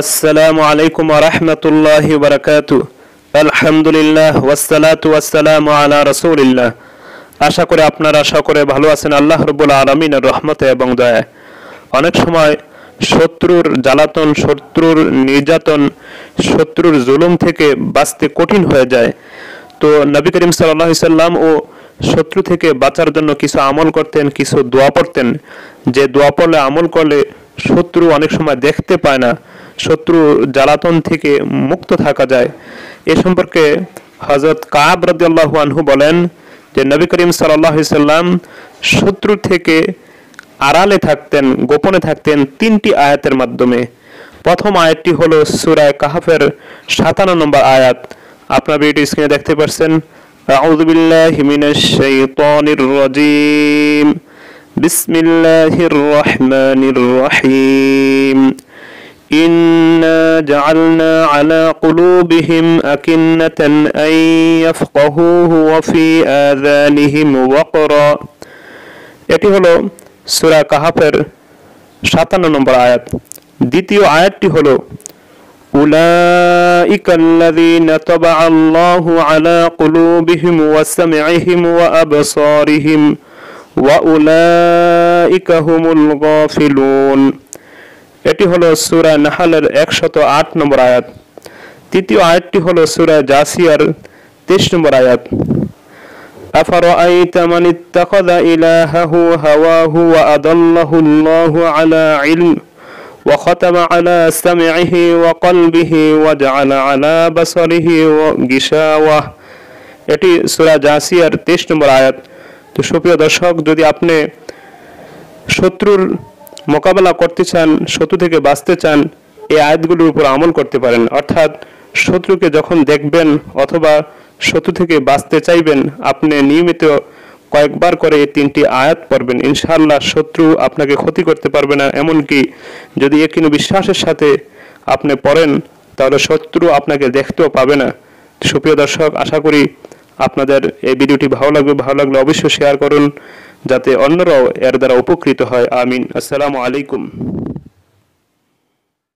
আসসালামু আলাইকুম রহমতুল্লাহ বারকাত। আলহামদুলিল্লাহ ওয়াসালাতু ওয়াসালামু আলা রসুলিল্লাহ। আশা করে আপনারা সকলে ভালো আছেন। আল্লাহ রবুল আলমিনের রহমতে এবং দয়া অনেক সময় শত্রুর জ্বালাতন, শত্রুর নির্যাতন, শত্রুর জুলুম থেকে বাঁচতে কঠিন হয়ে যায়। তো নবী করিম সাল্লাম ও শত্রু থেকে বাঁচার জন্য কিছু আমল করতেন, কিছু দোয়া পড়তেন। যে দোয়া পড়লে আমল করলে শত্রু অনেক সময় দেখতে পায় না। শত্রু জ্বালাতন থেকে মুক্ত থাকা যায় এ সম্পর্কে হজরত কাব রাদিয়াল্লাহু আনহু বলেন যে নবী করিম সাল্লাহ সাল্লাম শত্রু থেকে আড়ালে থাকতেন গোপনে থাকতেন তিনটি আয়াতের মাধ্যমে প্রথম আয়াতটি হলো সুরায় কাহাফের সাতান্ন নম্বর আয়াত আপনার ভিডিও স্ক্রিনে দেখতে পাচ্ছেন أعوذ بالله من الشيطان الرجيم بسم الله الرحمن الرحيم إنا جعلنا على قلوبهم أكنة أن يفقهوه وفي آذانهم وقرا এটি হলো সূরা কাহাফের সাতান্ন নম্বর আয়াত দ্বিতীয় আয়াতটি হলো أولئك الذين طبع الله على قلوبهم وسمعهم وأبصارهم وأولئك هم الغافلون এটি হলো সূরা নাহালের একশত আট নম্বর আয়াত তৃতীয় আয়াতটি হলো সূরা জাসিয়ার তেইশ নম্বর আয়াত أفرأيت من اتخذ إلهه هواه وأضله الله على علم وختم على سمعه وقلبه وجعل على بصره غشاوة এটি সূরা জাসিয়ার 23 নম্বর আয়াত তো সুপ্রিয় দর্শক যদি আপনি শত্রুর মোকাবেলা করতে চান, শত্রু থেকে বাঁচতে চান, এই আয়াতগুলোর উপর আমল করতে পারেন। অর্থাৎ শত্রুকে যখন দেখবেন অথবা শত্রু থেকে বাঁচতে চাইবেন, আপনি নিয়মিত কয়েকবার করে এই তিনটি আয়াত পড়বেন। ইনশাআল্লাহ শত্রু আপনাকে ক্ষতি করতে পারবে না। এমনকি যদি একিন বিশ্বাসের সাথে আপনি পড়েন, তাহলে শত্রু আপনাকে দেখতেও পাবে না। সুপ্রিয় দর্শক, আশা করি আপনাদের এই ভিডিওটি ভালো লাগবে। ভালো লাগলে অবশ্যই শেয়ার করুন। যাতে অন্যরাও এর দ্বারা উপকৃত হয়। আমিন। আসসালামু আলাইকুম।